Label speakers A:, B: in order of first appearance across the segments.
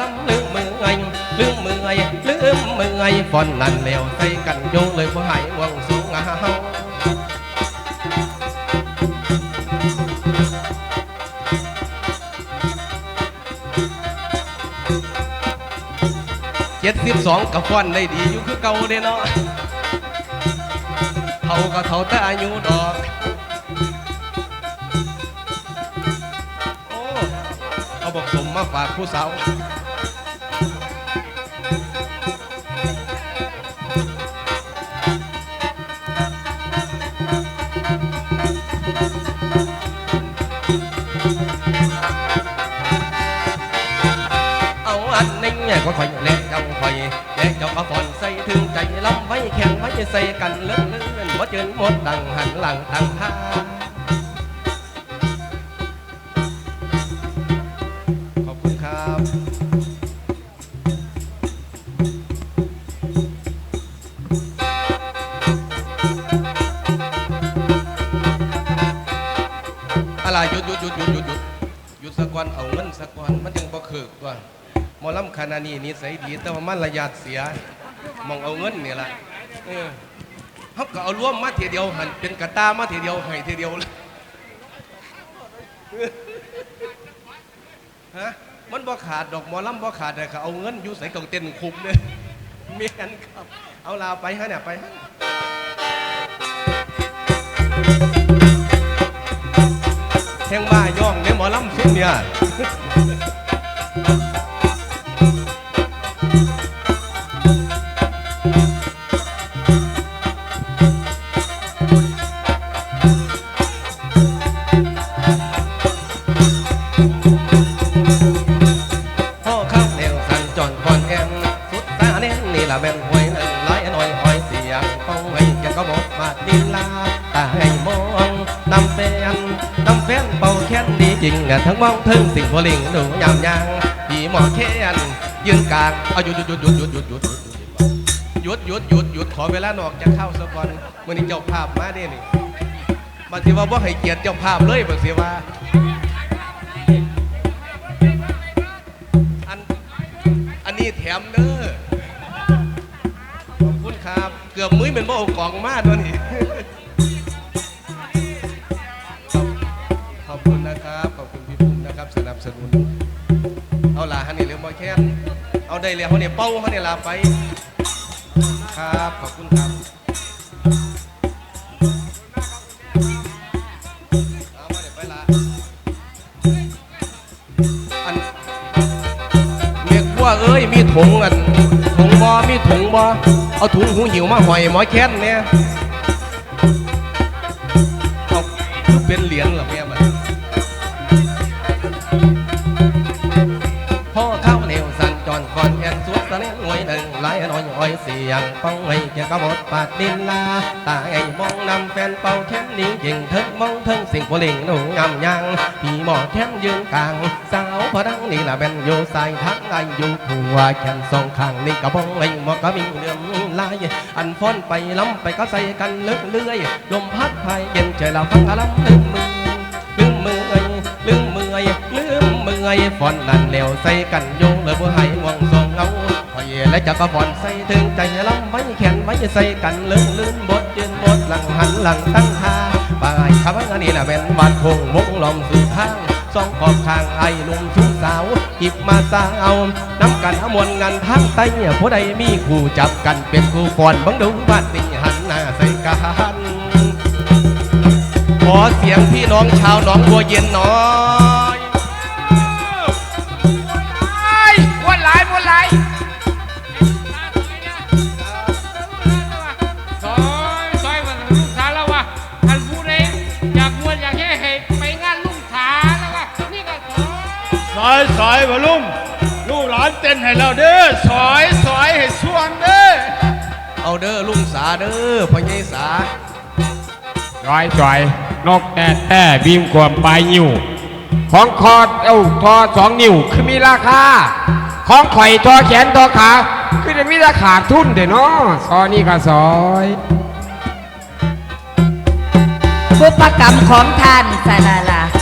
A: ลืมมือไงลืมมือไงลืมมือไงฟอนนั่นแล้วใส่กันโยงเลยผู้หายวังสูงอาเฮาเจ็ดสิบสองกับฟอนได้ดีอยู่คือเก่าเด้เนาะเท่ากับเท่าแต่อายุดอกโอ้เอาบอกสมมาฝากผู้สาว คอยเล่เจ้าก็ฟอนใส่ถึงใจลำไว้แข่งไว้ใส่กันเลื่อนเลื่อนบ่เจินหมดดังหันหลังตั้งท่าขอบคุณครับอะไรหยุดหยุดหยุดหยุดหยุดหยุดสักวันเอาเงินสักวันมันจึงบ่เคิกตัว มอลำคณะนี้นิสัยดี แต่ว่ามันระยะเสียมองเอาเงินนี่แหละเออเขาก็เอาร่วมมาทีเดียวหันเป็นกระตามาทีเดียวให้ทีเดียวเลยฮะมันบ่ขาดดอกหมอลำบ่ขาดแต่เขาเอาเงินอยู่ใส่กองเต้นคุมเลยเมียนครับ เอาลาไปฮะเนี่ยไปฮะแข่งบ้าย่องในหมอลำซุ่มเนี่ย ก็บอกมาดินลาตาให้มองนำแฟนนำแฟนเป่าแค้นดีจริงทั้งมองถึงสิ่งพลิงดูยามยางพี่หมอแค้นยืนกลางเอาหยุดหยุดหยุดหยุดหยุดหยุดหยุดหยุดหยุดหยุดหยุดขอเวลาหนอกจะเข้าสักก่อนมื่อนี้เจ้าภาพมาเด้นี่บางทีว่าบ่ให้เกียรติเจ้าภาพเลยบางทีว่าอันอันนี้แถมเด้อ เกือบมุ้ยเป็นบ่เอากองมาตัวนี้ ขอบคุณนะครับ ขอบคุณพี่ภูมินะครับสนับสนุน เอาล่ะฮันนี่เรื่อบอยแคนเอาได้แล้วเขาเนี่ยเป้าเขาเนี่ยลาไป ครับ ขอบคุณครับเอามาเดี๋ยวไปละอันเมียกลัวเอ้ย มีถุงอันถุงบอมีถุงบอ เอาถุงหูหิวมาหอยหมอแค้นเนี่ยเอาคือเป็นเหรียญหรอแม่มันพ่อเข้าเหนียวสั่นจอนก่อนแอนสุดตะเล่นหวยหนึ่งหลายหน่อยอ้อยเสียงป้องไอ้แกก็หมดปากดินลาตาไอ้มองนำแฟนเป่าแค้นนี้ยิงเถิงมองเถิงสิ่งพลิงหนูงามยังพี่หมอแค้นยืนกลางสาวพดังนี่ละเป็นอยู่ใส่ทั้งไอ้อยู่ผัวแขนสองข้างนี่กระบองไอ้หมอก็มีเลื่อม ลาย อันฟ้อนไปล้ำไปก็ใส่กันเลื่อยเลื่อยลมพัดพายเย็นใจเราฟังอารมณ์ลืมมือลืมมือลืมมือลืมมือฟ้อนนั่นแล้วใส่กันโยงเลยบ่ให้ห่วงสองเงาพอเย่และจะก็ฟ้อนใส่ถึงใจล้ำไว้แขนไว้ใส่กันเลื่อนลื่นบดยืนบดหลังหันหลังตั้งท่าปายคำว่านนี้น่ะเป็นบานคงวงล้อมสู่ทาง สองขอบทางไอ้ลุงชุมสาวหยิบมาสางเอาน้ำกันมวลงานทั้งไตผู้ใดมีคู่จับกันเป็นคู่ฟอนบังดูบ้านนี่หันหน้าใส่กันขอเสียงพี่น้องชาวหนองบัวเย็นห
B: นอ อยสอย
C: สอยบลุ่มลูกหลานเต้นให้เราเด้อสอยสอยให้ช่วงเด้อ
A: เอาเด้อลุงสาเด้อพ่อใหญ่สา
B: ซอยซอยนกแต่แต่บีมกวมปลายนิ้ว ของคอเอ้าทอสองนิ้วคือมีราคา ของข่อยทอแขนทอขา คือจะมีราคาทุนเด้อเนาะซอยนี่ก็ซอย
D: บุพกรรมของท่านสาลาลาเอาเอา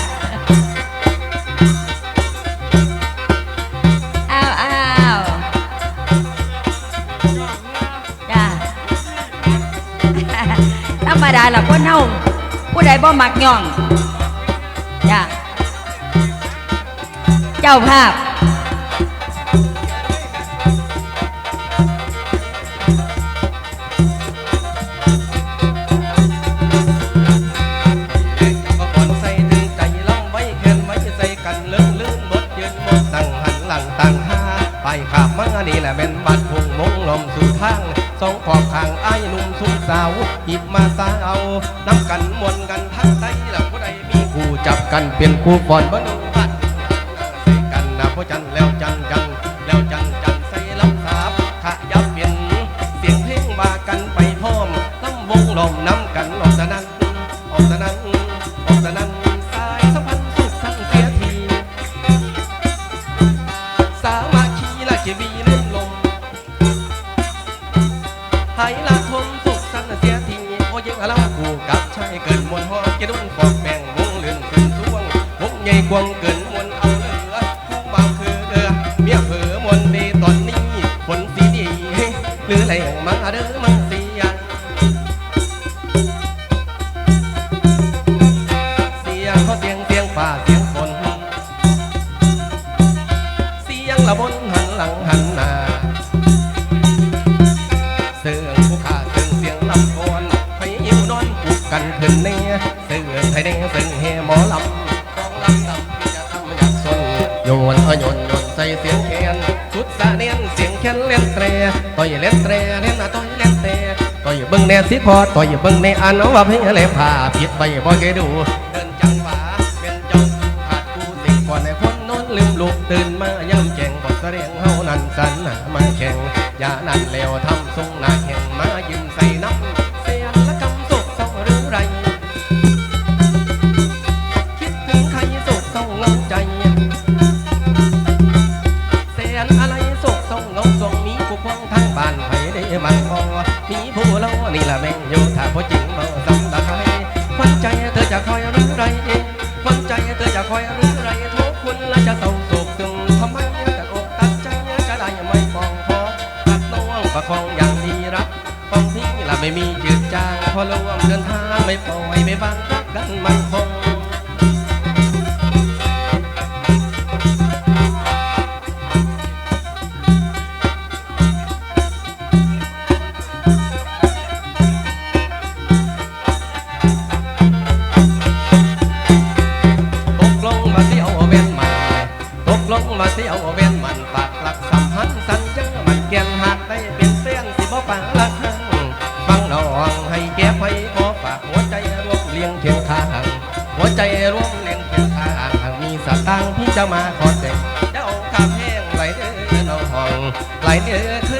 D: ละคนเฮาผู้ใดบ่มักย่องจ้ะเจ้าภาพ
A: ก็ก่อนจล้ำไว้แขนไว้ใส่กันเลื่อนลื่นหมาไปขาบมันนี้แหละเป็นบัดพุงมงลมสู่ทาง สองขอบข้างไอ้หนุ่มสุขสาวหยิบมาสาเอาน้ำกันมวนกันทั้งใจแล้วผู้ใดมีคู่จับกันเป็นคู่บอลบ้านบัดใส่กันนะพ่อจันแล้วจันจันแล้วจันจันใส่ลำสาบขะยับเปลี่ยนเสียงเพลงว่ากันไปพร้อมลำวงลมน้ำกันออกสนั่นออกสนันออกสนันสายสัมพันธ์สุขทั้งเสียทีสามาคีละเจวี หายละทมสุขสันเสียทีโอ้ยังอาลากูกับชายเกินมวลหอเกดุนฟอกแบ่งวงเลื่อนขึ้นสวงวงใหญ่กวงเกินมวลเอาเหลือผู้บ่าวคือเอือเมียเผลอมวลดีตอนนี้ฝนสีดีหรือแหลมาเด้อมาเสียเสียงเขาเสียงเสียงฝ่าเสียงฝนเสียงละบนหันหลังหันหน้า งแคนเล่นเตะต่อยเล่นเตะเล่นอะต่อยเล่นเตะต่อยเบิ้งแน่สิพอต่อยเบิ้งในอันเอาว่าเพียงเลยผ่าผิดไปบ่เคยดูเดินจังหวะเป็นจ้าขาดกูสิก่อนในคนโน้นลืมลุกตื่นมาย่ำแจงบทเสรียงเฮานั่นสันมาแข่งอย่านั่นแล้วทำทรงหน้าแข่งมา บ้านไผได้มันพอมีผู้เล่านี่ละแม่งโยถ้าพอจริงบ่สำตาใครวันใจเธอจะคอยรือไรเองวันใจเธอจะคอยรือไรทุกคนและจะเศร้าโศกซึงทำไมจะอกตัดใจจะได้ไม่ฟองพอตัดน้องประคองอย่างดีรักของพี่ละไม่มีจืดจางพอร่วมเดินทางไม่ปล่อยไม่บังรักกันมันคง ฟังน้องให้แก้ไขขอฝากหัวใจร่วมเลี้ยงเคียงข้าง หัวใจร่วมเลี้ยงเคียงข้างหากมีสตางค์พี่จะมาขอเด็กเจ้าคำแห้งไหลเด้อน้องไหลเด้อคือน้อ